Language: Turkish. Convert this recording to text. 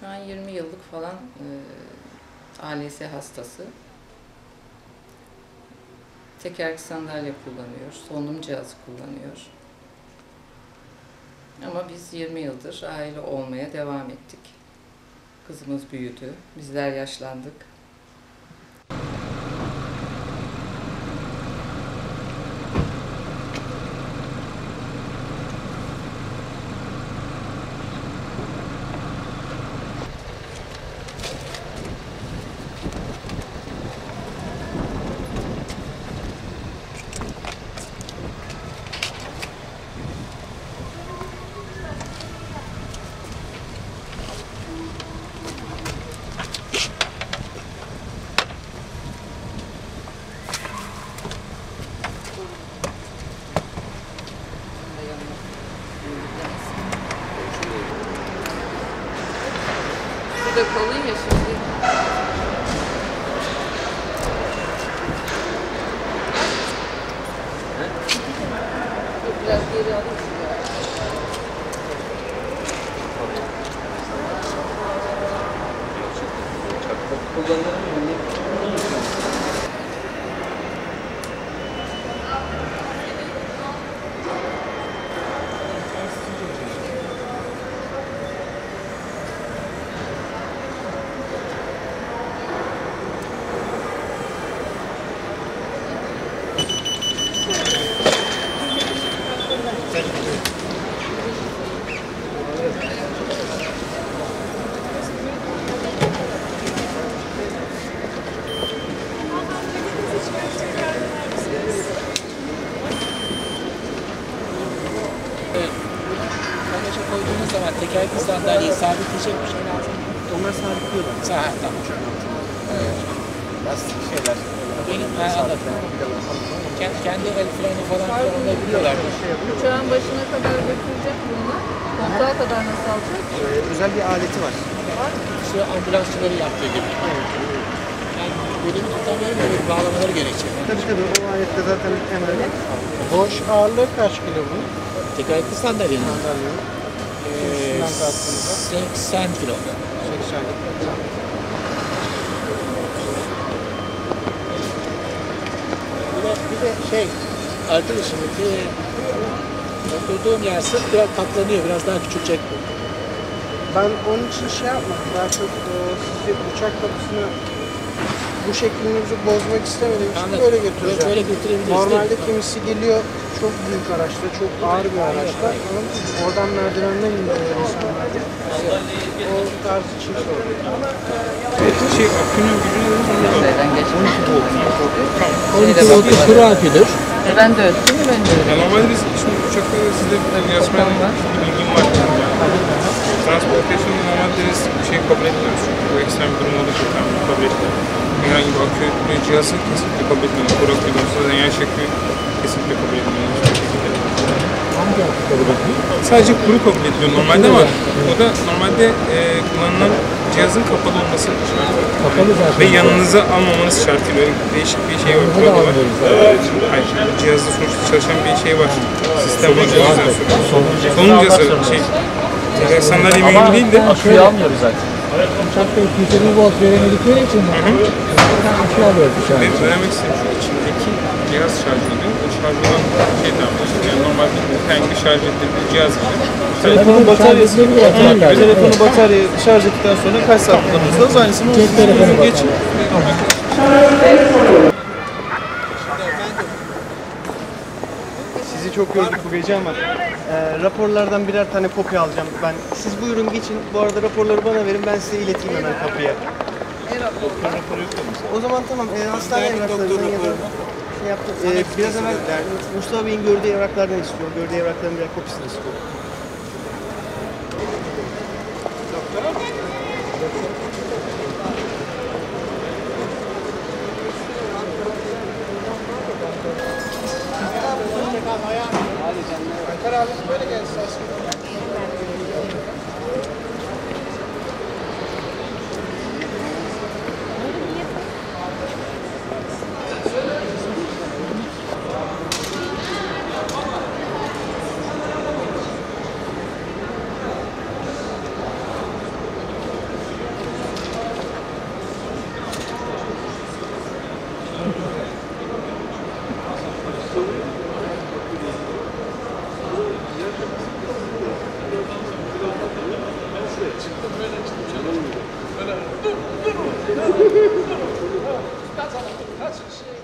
Şu an 20 yıllık falan e, ALS hastası. Tekerlekli sandalye kullanıyor, solunum cihazı kullanıyor. Ama biz 20 yıldır aile olmaya devam ettik. Kızımız büyüdü, bizler yaşlandık. Bu da kalın ya şimdi. Biraz geri alayım. Bagaja zaman tekerlekli sandalyeyi sabitleyecek bir şey lazım. Onlar sabitliyorlar. Sağ tamam. Lastik şeyler. Benim ha, anladım. Kendi, kendi el freni falan filan da biliyorlar. Uçağın başına kadar götürecek bunu. Kontağa kadar nasıl alacak? Ee, özel bir aleti var. Şu ambulansçıları yaptığı gibi. Yani benim tutamıyorum böyle bağlamaları gerekecek. Tabii tabii o alette zaten hemen Boş ağırlığı kaç kilo bu? Tekerlekli sandalyenin Sandalyenin. Kalktığınızda? 80 kilo. 80 kilo. Bir de, bir de şey, arkadaşım bir oturduğum yer sırt biraz katlanıyor, biraz daha küçülecek bu. Ben onun için şey yapmadım. Daha çok e, sizi uçak kapısını bu şeklinizi bozmak istemediğim için Anladım. böyle götüreceğim. Böyle götürebiliriz. Normalde kimisi geliyor çok büyük araçta, çok ağır bir araçta. Oradan merdivenden indiriyor insanlar. O tarz için sordum. şey akünün gücünü Şeyden geçmiş. 12 volt kuru aküdür. E ben de ölçtüm, ben de Ya öyle. normalde biz şimdi uçakta sizde yarışmanın bilgim var. Transportation normalde biz şey kabul etmiyoruz. Çünkü bu ekstrem bir durum olduğu için tam kabul etmiyoruz. Herhangi bir akü bir cihazı kesinlikle kabul etmiyoruz. Akü de olsa veya şekli kesinlikle kabul etmiyoruz. Hangi akü kabul? Sadece kuru kabul ediliyor normalde ama o da normalde e, kullanılan cihazın kapalı olması şartı. Kapalı zaten. Ve yanınıza almamanız şartıyla öyle değişik bir şey var. Bu da. Hayır, cihazda sonuçta çalışan bir şey var. Sistem var. Yüzden soruyorum. Solunca şey, tekrar sandalye mühim değil de Aküyü almıyoruz zaten. Uçakta 220 volt veremedikleri için buradan akü alıyoruz dışarı. benim öğrenmek istediğim şu içindeki cihaz şarj ediyor. O şarj olan şey yapıyorsun. Yani normal bir herhangi bir şarj ettiği cihaz gibi. Telefonun bataryası, Şarj edilebilir Onun gibi zaten. telefonu bataryayı şarj ettikten sonra kaç saat kullanırsanız aynısını uzun geçin. Çok gördük bu gece ama e, raporlardan birer tane kopya alacağım ben. Siz buyurun geçin. Bu arada raporları bana verin. Ben size ileteyim hemen kapıya. O zaman tamam. E, hastane evraklarından ya da şey yaptım. E, biraz evvel Mustafa Bey'in gördüğü evraklardan istiyor. Gördüğü evrakların birer I was playing against us. Abi böyle gelsin. kaç, kaç kişi